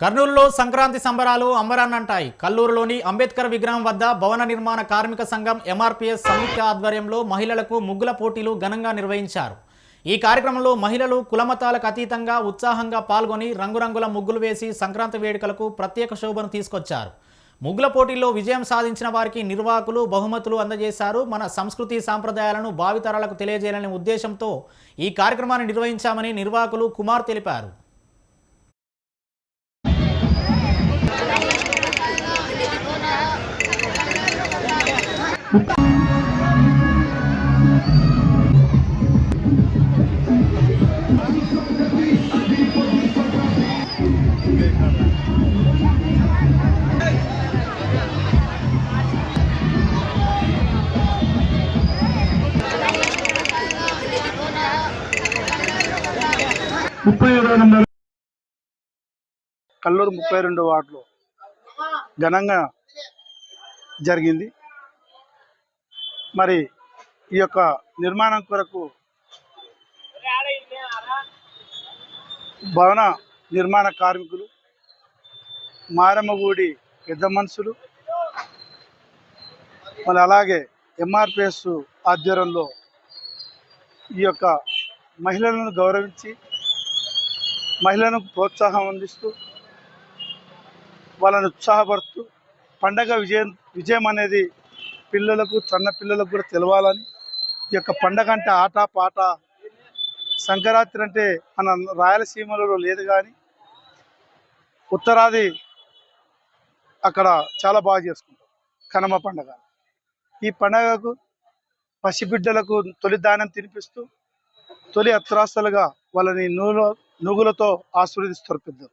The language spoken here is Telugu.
కర్నూలులో సంక్రాంతి సంబరాలు అంబరాన్నంటాయి. కల్లూరులోని అంబేద్కర్ విగ్రహం వద్ద భవన నిర్మాణ కార్మిక సంఘం ఎంఆర్పీఎస్ సంయుక్త ఆధ్వర్యంలో మహిళలకు ముగ్గుల పోటీలు ఘనంగా నిర్వహించారు. ఈ కార్యక్రమంలో మహిళలు కులమతాలకు అతీతంగా ఉత్సాహంగా పాల్గొని రంగురంగుల ముగ్గులు వేసి సంక్రాంతి వేడుకలకు ప్రత్యేక శోభను తీసుకొచ్చారు. ముగ్గుల పోటీల్లో విజయం సాధించిన వారికి నిర్వాహకులు బహుమతులు అందజేశారు. మన సంస్కృతి సాంప్రదాయాలను భావితరాలకు తెలియజేయాలనే ఉద్దేశంతో ఈ కార్యక్రమాన్ని నిర్వహించామని నిర్వాహకులు కుమార్ తెలిపారు. ముప్పై కల్లూరు ముప్పై రెండు వార్డులో ఘనంగా జరిగింది. మరి ఈ యొక్క నిర్మాణం కొరకు భవన నిర్మాణ కార్మికులు మారమ్మగూడి పెద్ద మనుషులు. మరి అలాగే ఎంఆర్పిఎస్ ఆధ్వర్యంలో ఈ యొక్క మహిళలను గౌరవించి మహిళలకు ప్రోత్సాహం అందిస్తూ వాళ్ళని ఉత్సాహపరుస్తూ పండగ విజయం విజయం అనేది పిల్లలకు చిన్న పిల్లలకు కూడా తెలవాలని ఈ యొక్క పండగ అంటే ఆట పాట. సంక్రాంతి అంటే మన రాయలసీమలలో లేదు కానీ ఉత్తరాది అక్కడ చాలా బాగా చేసుకుంటాం కనమ పండగ. ఈ పండగకు పసిబిడ్డలకు తొలి దానం తినిపిస్తూ తొలి అత్రాస్తలుగా వాళ్ళని నూనె నువ్వులతో ఆశీర్వదిస్తారు పెద్దలు.